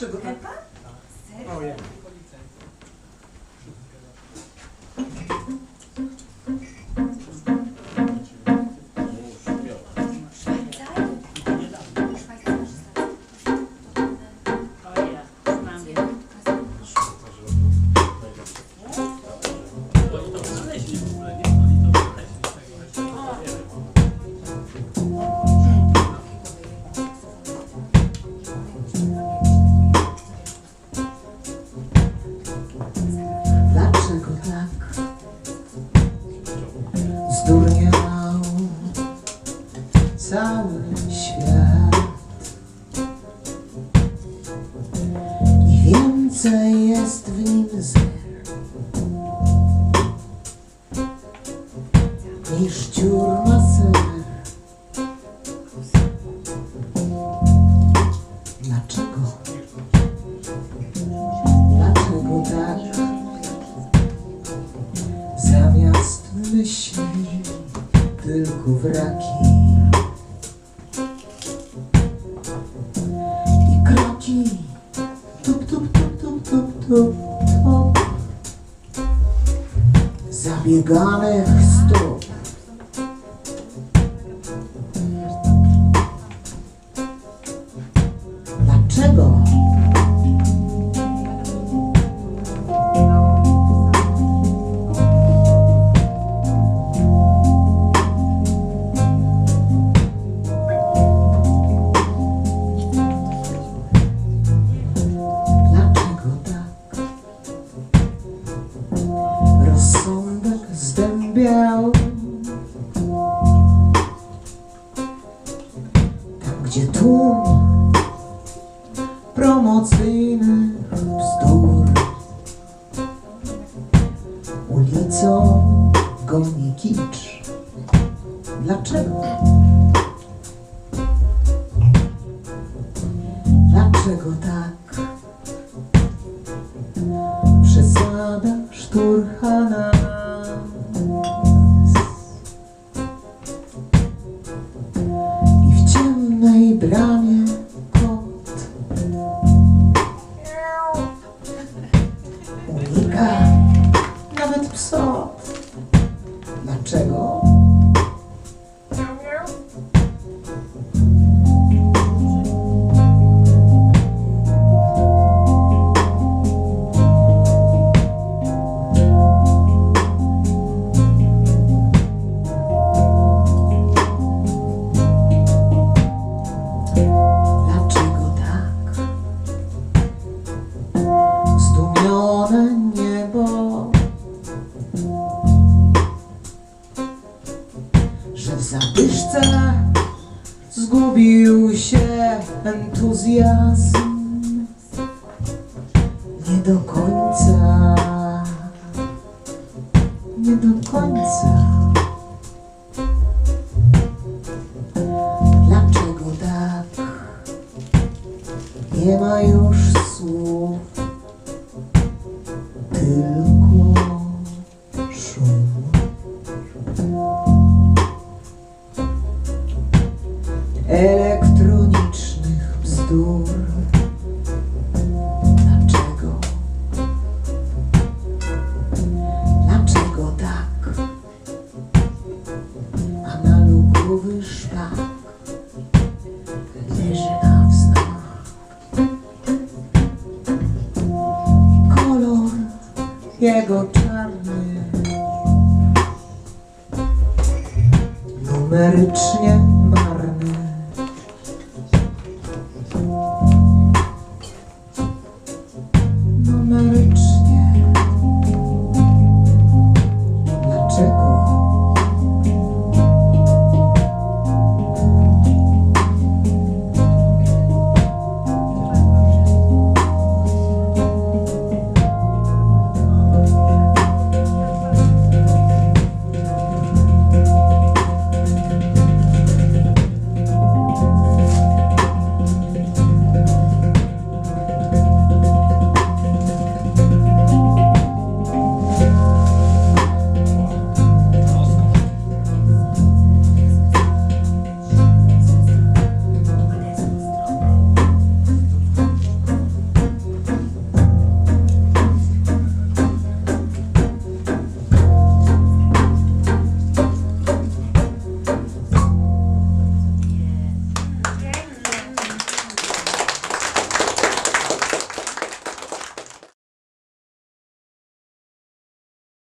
Dlaczego tak? Epa? Serio? Ojej. Więcej jest w nim zer niż dziur na ser. Dlaczego? Dlaczego tak? Zamiast myśli tylko wraki Zabieganych stóp Dlaczego? Tam gdzie tłum promocyjnych bzdur Ulicą goni kicz Dlaczego? Dlaczego tak? Dlaczego? Zadyszce zgubił się entuzjazm. Nie do końca. Nie do końca. Dlaczego tak? Nie ma już słów, tylko elektronicznych bzdur. Dlaczego? Dlaczego tak? Analogowy szpak leży na wznak. Kolor jego czarny numerycznie ma.